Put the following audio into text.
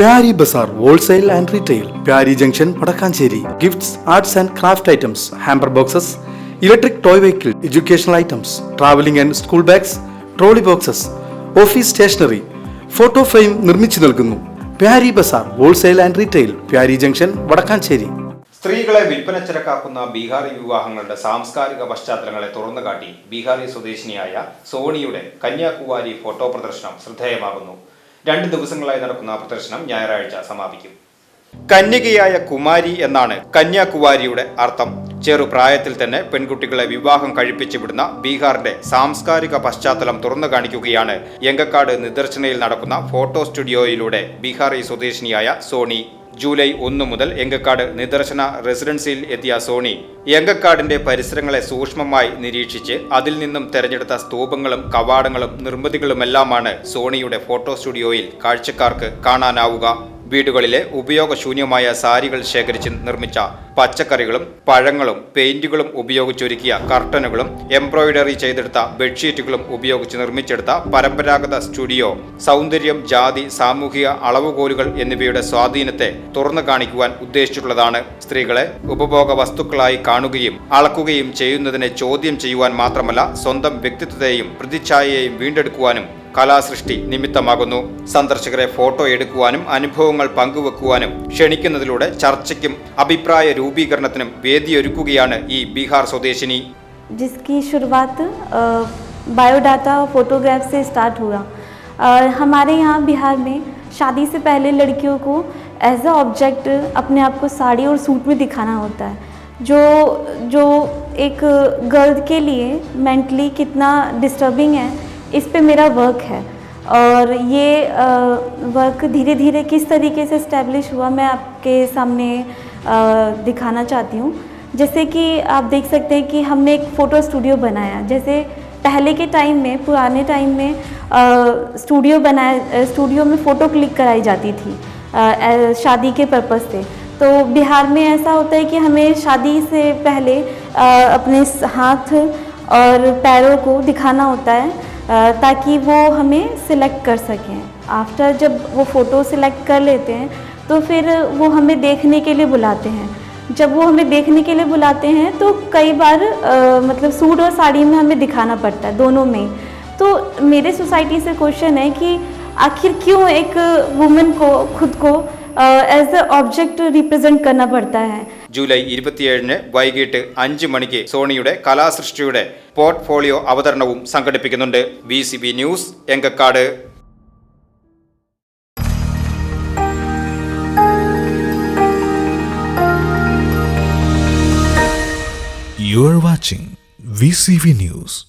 Pyari Bazar wholesale and retail Pyari junction Vadakkanchery. Gifts arts and craft items hamper boxes electric toy vehicle educational items travelling and school bags trolley boxes office stationery photo frame നിർമ്മിച്ചു നൽകുന്നു. Pyari Bazar wholesale and retail Pyari junction Vadakkanchery. സ്ത്രീകളെ വിൽപ്പന ചരക്കാക്കുന്ന ബീഹാറി വിവാഹങ്ങളുടെ സാംസ്കാരിക പശ്ചാത്തലങ്ങളെ തുറന്നുകാട്ടി ബീഹാറി സ്വദേശിനിയായ സോണിയുടെ Kanyakumari photo പ്രദർശനം ശ്രദ്ധേയമാകുന്നു. രണ്ട് ദിവസങ്ങളായി നടക്കുന്ന പ്രദർശനം ഞായറാഴ്ച സമാപിക്കും. കന്യകയായ കുമാരി എന്നാണ് കന്യാകുമാരിയുടെ അർത്ഥം. ചെറുപ്രായത്തിൽ തന്നെ പെൺകുട്ടികളെ വിവാഹം കഴിപ്പിച്ചു വിടുന്ന ബീഹാറിന്റെ സാംസ്കാരിക പശ്ചാത്തലം തുറന്നു കാണിക്കുകയാണ്. എങ്കക്കാട് നിദർശനയിൽ നടക്കുന്ന ഫോട്ടോ സ്റ്റുഡിയോയിലൂടെ ബീഹാറി സ്വദേശിനിയായ സോണി. ജൂലൈ ഒന്ന് മുതൽ എങ്കക്കാട് നിദർശന റെസിഡൻസിയിൽ എത്തിയ സോണി എങ്കക്കാടിന്റെ പരിസരങ്ങളെ സൂക്ഷ്മമായി നിരീക്ഷിച്ച് അതിൽ നിന്നും തെരഞ്ഞെടുത്ത സ്തൂപങ്ങളും കവാടങ്ങളും നിർമ്മിതികളുമെല്ലാമാണ് സോണിയുടെ ഫോട്ടോ സ്റ്റുഡിയോയിൽ കാഴ്ചക്കാർക്ക് കാണാനാവുക. വീടുകളിലെ ഉപയോഗശൂന്യമായ സാരികൾ ശേഖരിച്ച് നിർമ്മിച്ച പച്ചക്കറികളും പഴങ്ങളും പെയിന്റുകളും ഉപയോഗിച്ചൊരുക്കിയ കർട്ടനുകളും എംബ്രോയിഡറി ചെയ്തെടുത്ത ബെഡ്ഷീറ്റുകളും ഉപയോഗിച്ച് നിർമ്മിച്ചെടുത്ത പരമ്പരാഗത സ്റ്റുഡിയോ സൗന്ദര്യം ജാതി സാമൂഹിക അളവുകോലുകൾ എന്നിവയുടെ സ്വാധീനത്തെ തുറന്നു കാണിക്കുവാൻ ഉദ്ദേശിച്ചിട്ടുള്ളതാണ് സ്ത്രീകളെ ഉപഭോഗ വസ്തുക്കളായി കാണുകയും അളക്കുകയും ചെയ്യുന്നതിനെ ചോദ്യം ചെയ്യുവാൻ മാത്രമല്ല സ്വന്തം വ്യക്തിത്വത്തെയും പ്രതിച്ഛായയെയും വീണ്ടെടുക്കുവാനും കലാസൃഷ്ടി നിമിത്തമാകുന്നു സന്ദർശകരെ ഫോട്ടോ എടുക്കുവാനും അനുഭവങ്ങൾ പങ്കുവെക്കുവാനും ക്ഷണിക്കുന്നതിലൂടെ ചർച്ചയ്ക്കും അഭിപ്രായ രൂപീകരണത്തിനും വേദിയൊരുക്കുകയാണ് ഈ ബീഹാർ സ്വദേശിനി जिसकी शुरुआत अ, बायोडाटा और फोटोग्राफ से स्टार्ट हुआ अ, हमारे यहाँ बिहार में शादी से पहले लड़कियों को एज अ ऑब्जेक्ट अपने आप को साड़ी और सूट में दिखाना होता है जो जो एक गर्ल के लिए मेंटली कितना डिस्टर्बिंग है इस पे मेरा वर्क है। और ये वर्क धीरे धीरे किस तरीके से इस्टेब्लिश हुआ मैं आपके सामने दिखाना चाहती हूँ। जैसे कि आप देख सकते हैं कि हमने एक फ़ोटो स्टूडियो बनाया। जैसे पहले के टाइम में, पुराने टाइम में स्टूडियो बनाया स्टूडियो में फ़ोटो क्लिक कराई जाती थी शादी के पर्पज़ से। तो बिहार में ऐसा होता है कि हमें शादी से पहले अपने हाथ और पैरों को दिखाना होता है। ताकि वो हमें सिलेक्ट कर सकें। आफ्टर जब वो फ़ोटो सिलेक्ट कर लेते हैं तो फिर वो हमें देखने के लिए बुलाते हैं। जब वो हमें देखने के लिए बुलाते हैं तो कई बार अ, मतलब सूट और साड़ी में हमें दिखाना पड़ता है दोनों में। तो मेरे सोसाइटी से क्वेश्चन है कि आखिर क्यों एक वुमेन को खुद को एज अ ऑब्जेक्ट रिप्रेजेंट करना पड़ता है? ജൂലൈ ഇരുപത്തിയേഴിന് വൈകിട്ട് അഞ്ച് മണിക്ക് സോണിയുടെ കലാസൃഷ്ടിയുടെ പോർട്ട്ഫോളിയോ അവതരണവും സംഘടിപ്പിക്കുന്നുണ്ട് B C B news Enkakkad You watching VCV News.